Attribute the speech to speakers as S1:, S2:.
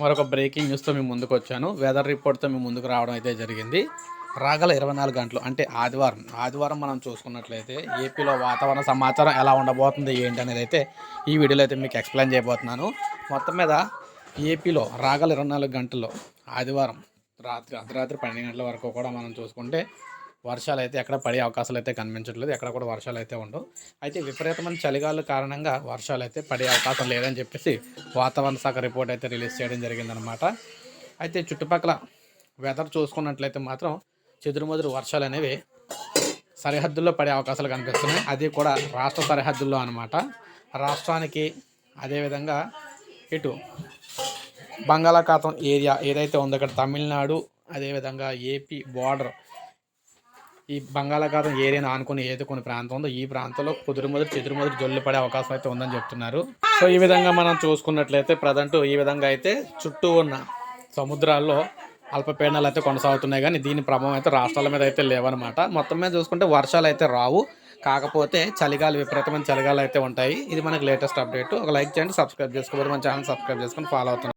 S1: మరొక బ్రేకింగ్ న్యూస్తో మేము ముందుకు వచ్చాను. వెదర్ రిపోర్ట్తో మేము ముందుకు రావడం అయితే జరిగింది. రాగల ఇరవై నాలుగు గంటలు అంటే ఆదివారం. ఆదివారం మనం చూసుకున్నట్లయితే ఏపీలో వాతావరణ సమాచారం ఎలా ఉండబోతుంది ఏంటి అనేది అయితే ఈ వీడియోలో అయితే మీకు ఎక్స్ప్లెయిన్ చేయబోతున్నాను. మొత్తం మీద ఏపీలో రాగల ఇరవై నాలుగు గంటల్లో ఆదివారం రాత్రి అర్ధరాత్రి పన్నెండు గంటల వరకు కూడా మనం చూసుకుంటే వర్షాలు అయితే ఎక్కడ పడే అవకాశాలు అయితే కనిపించట్లేదు. ఎక్కడ కూడా వర్షాలు అయితే ఉండవు. అయితే విపరీతమైన చలిగాలు కారణంగా వర్షాలు అయితే పడే అవకాశం లేదని చెప్పేసి వాతావరణ శాఖ రిపోర్ట్ అయితే రిలీజ్ చేయడం జరిగిందనమాట అయితే చుట్టుపక్కల వెదర్ చూసుకున్నట్లయితే మాత్రం చెదురుమదురు వర్షాలు అనేవి సరిహద్దుల్లో పడే అవకాశాలు కనిపిస్తున్నాయి. అది కూడా రాష్ట్ర సరిహద్దుల్లో అనమాట రాష్ట్రానికి అదేవిధంగా ఇటు బంగాళాఖాతం ఏరియా ఏదైతే ఉందో ఇక్కడ తమిళనాడు అదేవిధంగా ఏపీ బార్డర్ ఈ బంగాళాఖాతం ఏరియాను ఆనుకుని ఏదో కొన్ని ప్రాంతం ఉందో ఈ ప్రాంతంలో కుదురుముదురు చెదురుముదురు జల్లు పడే అవకాశం అయితే ఉందని చెప్తున్నారు. సో ఈ విధంగా మనం చూసుకున్నట్లయితే ప్రజెంట్ ఈ విధంగా అయితే చుట్టూ ఉన్న సముద్రాల్లో అల్పపీడనాలు అయితే కొనసాగుతున్నాయి. కానీ దీని ప్రభావం అయితే రాష్ట్రాల మీద అయితే లేవన్నమాట మొత్తం మీద చూసుకుంటే వర్షాలు అయితే రావు. కాకపోతే చలిగాలు విపరీతమైన చలిగాలు అయితే ఉంటాయి. ఇది మనకి లేటెస్ట్ అప్డేట్. ఒక లైక్ చేయండి సబ్స్క్రైబ్ చేసుకోవాలి మన ఛానల్ సబ్స్క్రైబ్ చేసుకొని ఫాలో అవుతున్నాం